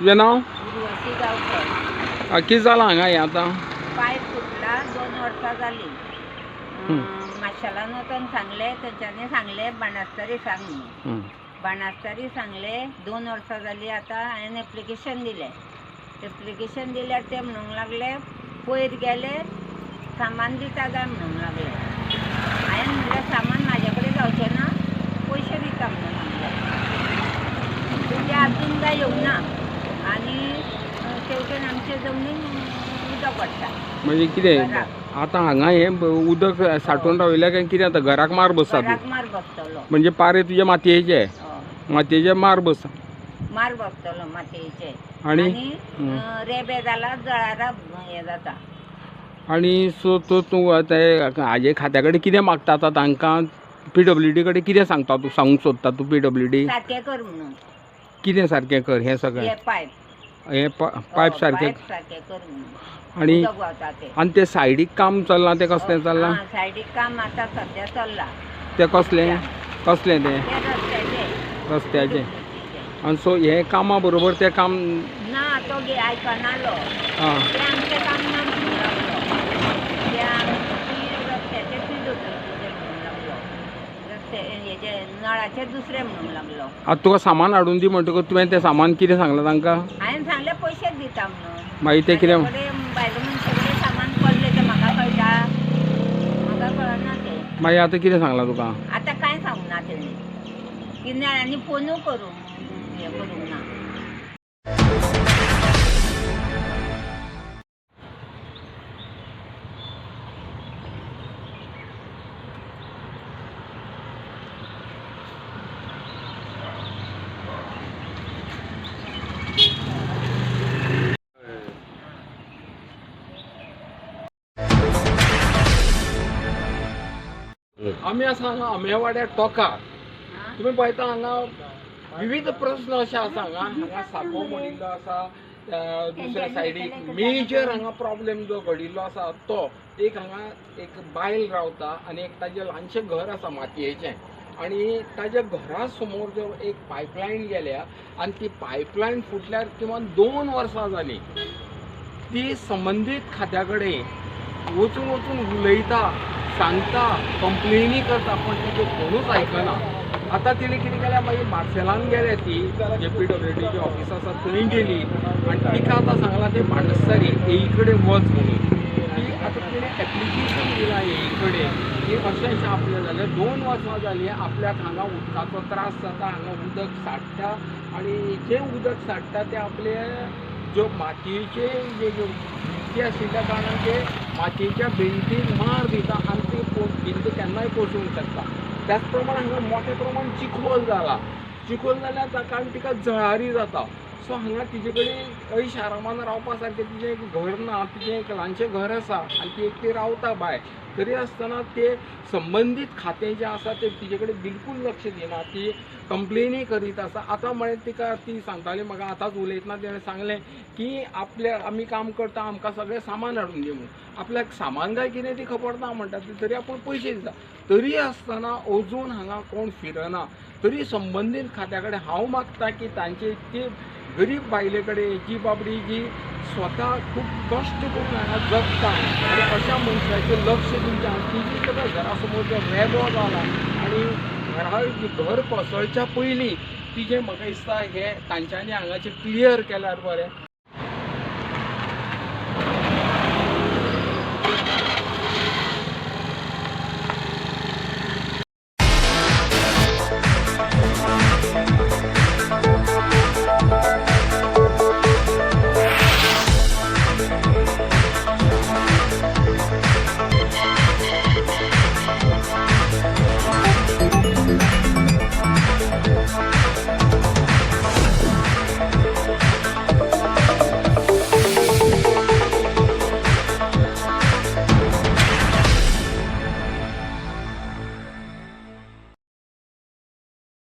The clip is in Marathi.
तुजें नांव? उर्वशी गांवकर. आ, कितें जालां हांगा हें आतां? पाय फुटला दोन वर्सां जाली. माशेलान वचून सांगले तेंच्यांनी सांगले बाणास्तारी सांग म्हणून हं. बाणास्तारी सांगले दोन वर्सां जाली आतां हांवें एप्लिकेशन दिलें. एप्लिकेशन दिल्यार ते म्हणूंक लागले पयर गेले सामान दिता काय म्हणूंक लागले. हांवें म्हणलें सामान म्हाजे कडेन जावचें ना पयशे दिता म्हणून सांगले अजून काय येवंक ना. अं, शेवटेन आमचे जमनीन उदक पडटा म्हणजे कितें? घराक. आतां हांगा हें ब- उदक साठोवन रावयल्या काय कितें आतां? घराक मार बसता तूं. घराक मार बसतलो. म्हणजे पारे तुजे मातयेचे? हय. मातयेचे मार बसता मार बसतलो मातयेचे. अं, रेबे जाला जळारा हे जाता. आनी सो तो तूं आतां हाजे खात्या कडेन कितें मागता आतां? तांकां पी डब्ल्यू डी कडेन कितें सांगता तूं? सांगूंक सोदता तूं पी डब्ल्यू डी सारकें कर म्हणून. कितें सारकें कर? हें सगळें. हे पायप हें पायप म्हणून आनी उदक वता ते. सायडीक काम चल्लां तें कसलें चल्लां? हा, सायडीक काम आतां चल्ला. तें कसलें? कसलें तें? ते रस्त्याचे. रस्त्याचें. आनी सो हें कामा बरोबर तें काम ना तो गे आयकनालो आं ते आमचें काम ना म्हणून लागलो. ते आमची रस्त्याचे ती दुसरे म्हणून लागलो. रस्ते हेजे नळाचे दुसरे म्हणून लागलो. आतां तुका सामान हाडून दी म्हणटकच तुवें तें सामान कितें सांगलां तांकां? सांगले पयशेच दिता म्हणून. मागीर ते कितें कडेन बायलो मनशा कडेन सामान पडले ते म्हाका कळटा म्हाका कळना ते मागीर आतां कितें सांगलां तुका? आतां कांय सांगूं ना तेणी किन्याळ्यांनी फोनू करूं. हे करूंक ना. आमी आसा हांगा आंबेवाड्या टोकार आं? तुमी पळयता हांगा विविध प्रस्न अशे आसा हांगा हांगा साको मडिल्लो आसा दुसऱ्या सायडीक मेजर हांगा प्रॉब्लेम जो घडिल्लो आसा तो एक हांगा एक बायल रावता आनी एक ताजें ल्हानशें घर आसा मातयेचें आनी ताज्या घरा समोर जर एक पायपलायन गेल्या आनी ती पायपलायन फुटल्यार किमान दोन वर्सां जालीं ती संबंदीत खात्या कडेन वचून वचून उलयता. सांगता कंप्लेनी करता पण तिचे कोणूच आयकना आतां तिणें कितें केल्या मागीर मार्सेलान गेले ती जे पी डब्ल्यू डीची ऑफिस आसा थंय गेली. आनी तिका आतां सांगलां ते माणसारी एई कडेन वच म्हणून. ती आतां तिणें एप्लिकेशन दिलां एई कडेन की अशें अशें आपलें जालें दोन वर्सां जालीं आपल्याक हांगा उदकाचो त्रास जाता हांगा उदक साठटा आनी जें उदक साठटा तें आपले ज्यो मातयेचे जे ज्यो भिंती आशिल्ल्या कारणान ते मातीच्या भिंतीन मार दिता आनी ती पो- भिंत केन्नाय कोसळूंक शकता. त्याच प्रमाण हांगा मोठ्या प्रमाण चिखोल जाला चिखोल जाल्यार ताका तिका जळारी जाता. सो हांगा तिजे कडेन अयश आरामान रावपा सारकें तिचें एक घर ना तिचें एक ल्हानशें घर आसा आनी ती एकटी रावता भायर तरी आसतना ते संबंदीत खातें जें आसा तें तिचे कडेन बिलकूल लक्ष दिना ती कंप्लेनी करीत आसा. आतां म्हळ्यार तिका ती सांगताली म्हाका आतांच उलयतना तेणें सांगलें की आपल्या आमी काम करता आमकां सगळें सामान हाडून दी म्हणून आपल्याक सामान काय कितें ती खबर ना म्हणटा ती तरी आपूण पयशे दिता. तरी आसतना अजून हांगा कोण फिरना. तरी संबंदीत खात्या कडेन हांव मागता की तांचे ती गरीब बायले कडेन जी बाबडी जी स्वता खूब कश्ट करून हांगा जगता आनी अशा मनशाचें लक्ष दिवचें आनी तिजी सुद्दां घरा समोर जो रेबो जाला आनी घरा घर कोसळच्या पयलीं तिजें म्हाका दिसता हें तांच्यांनी हांगाचें क्लियर केल्यार बरें.